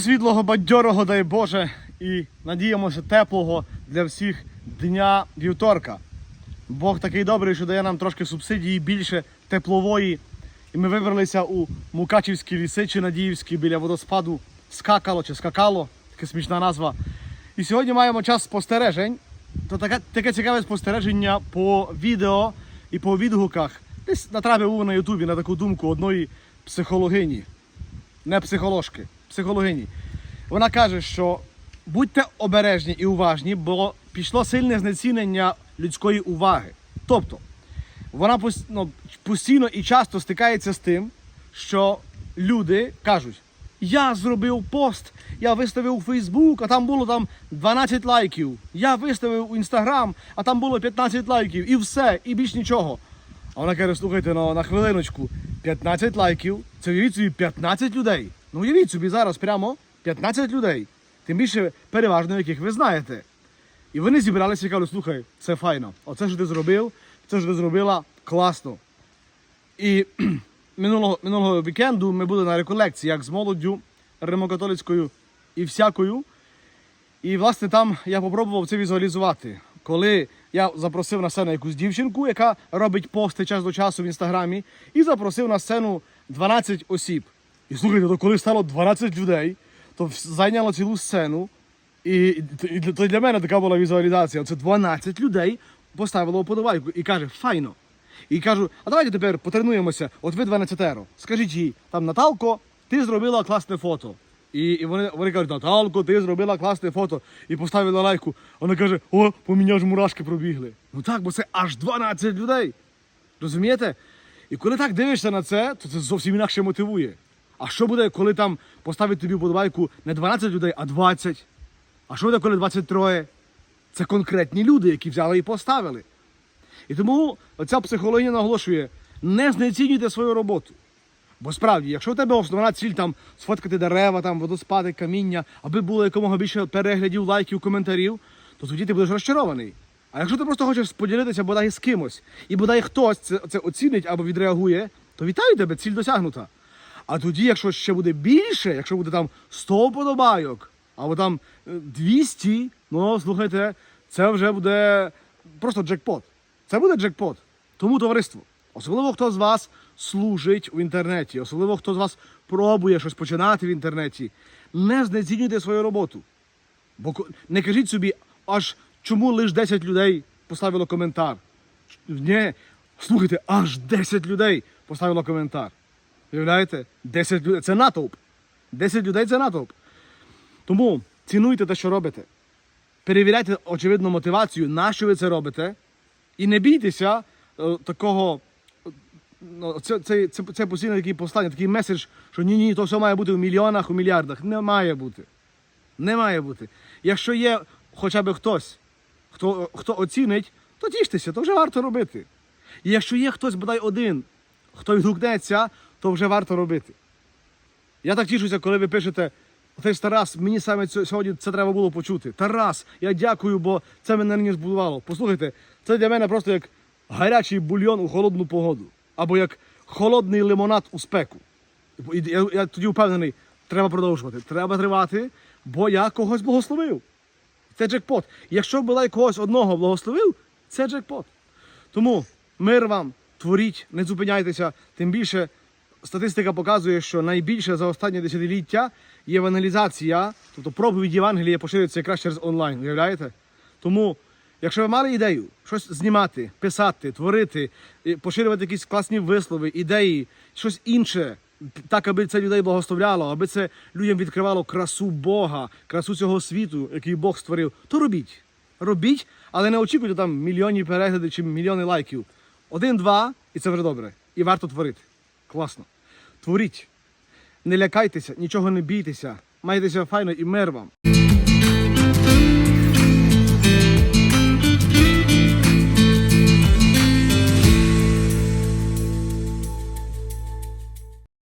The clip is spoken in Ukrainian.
світлого, бадьорого, дай Боже, і надіємося теплого для всіх дня вівторка. Бог такий добрий, що дає нам трошки субсидії більше теплової. І ми вибралися у Мукачівські ліси чи Надіївські біля водоспаду Скакало чи Скакало, така смішна назва. І сьогодні маємо час спостережень. То таке, таке цікаве спостереження по відео і по відгуках. Десь натрапив на Ютубі на таку думку одної психологині не психоложки, психологині. Вона каже, що будьте обережні і уважні, бо пішло сильне знецінення людської уваги. Тобто, вона ну, постійно і часто стикається з тим, що люди кажуть: я зробив пост, я виставив у Фейсбук, а там було там 12 лайків. Я виставив у Інстаграм, а там було 15 лайків, і все, і більш нічого. А вона каже, слухайте, ну на хвилиночку, 15 лайків, це уявіть собі 15 людей. Ну уявіть собі зараз прямо 15 людей. Тим більше переважно, яких ви знаєте. І вони зібралися і кажуть, слухай, це файно. Оце що ти зробив, це що ти зробила класно. І минулого, минулого вікенду ми були на реколекції, як з молоддю римокатолицькою і всякою. І власне там я попробував це візуалізувати. Коли я запросив на сцену якусь дівчинку, яка робить пости час до часу в інстаграмі, і запросив на сцену 12 осіб. І слухайте, то коли стало 12 людей, то зайняло цілу сцену. І, і, то для мене така була візуалізація. Це 12 людей поставило вподобайку і каже, файно. І кажу, а давайте тепер потренуємося. От ви 12 Скажіть їй, там Наталко, ти зробила класне фото. І, і вони, вони кажуть, Наталко, ти зробила класне фото. І поставили лайку. Вона каже, о, по мені аж мурашки пробігли. Ну так, бо це аж 12 людей. Розумієте? І коли так дивишся на це, то це зовсім інакше мотивує. А що буде, коли там поставить тобі вподобайку не 12 людей, а 20? А що буде, коли 23? Це конкретні люди, які взяли і поставили. І тому оця психологія наголошує: не знецінюйте свою роботу. Бо справді, якщо у тебе основна ціль там сфоткати дерева, там водоспади, каміння, аби було якомога більше переглядів, лайків, коментарів, то тоді ти будеш розчарований. А якщо ти просто хочеш поділитися бодай з кимось, і бодай хтось це, це оцінить або відреагує, то вітаю тебе, ціль досягнута. А тоді, якщо ще буде більше, якщо буде там 100 вподобайок, або там е, 200, ну слухайте, це вже буде просто джекпот. Це буде джекпот. Тому товариство, особливо хто з вас служить у інтернеті, особливо хто з вас пробує щось починати в інтернеті, не знецінюйте свою роботу. Бо не кажіть собі, аж чому лише 10 людей поставило коментар. Ні, слухайте, аж 10 людей поставило коментар. Уявляєте? 10 людей. Це натовп. 10 людей це натовп. Тому цінуйте те, що робите. Перевіряйте очевидну мотивацію, на що ви це робите. І не бійтеся е, такого. ну, Це, це, це, це постійно такий послання, такий меседж, що ні, ні, то все має бути в мільйонах, у мільярдах. Не має бути. Не має бути. Якщо є хоча б хтось, хто, хто оцінить, то тіштеся, то вже варто робити. І якщо є хтось бодай один, хто відгукнеться, то вже варто робити. Я так тішуся, коли ви пишете, ти Тарас, мені саме сьогодні це треба було почути. Тарас, я дякую, бо це мене нині збудувало. Послухайте, це для мене просто як гарячий бульйон у холодну погоду. Або як холодний лимонад у спеку. Я, я тоді впевнений, треба продовжувати. Треба тривати, бо я когось благословив. Це джекпот. Якщо б бодай когось одного благословив, це джекпот. Тому мир вам, творіть, не зупиняйтеся. Тим більше статистика показує, що найбільше за останні десятиліття євангелізація, тобто проповідь Євангелія поширюється якраз через онлайн. Уявляєте? Тому, якщо ви мали ідею щось знімати, писати, творити, поширювати якісь класні вислови, ідеї, щось інше, так, аби це людей благословляло, аби це людям відкривало красу Бога, красу цього світу, який Бог створив, то робіть. Робіть, але не очікуйте там мільйонні перегляди чи мільйони лайків. Один-два, і це вже добре. І варто творити. Класно. Творіть. Не лякайтеся, нічого не бійтеся. Майтеся файно і мир вам.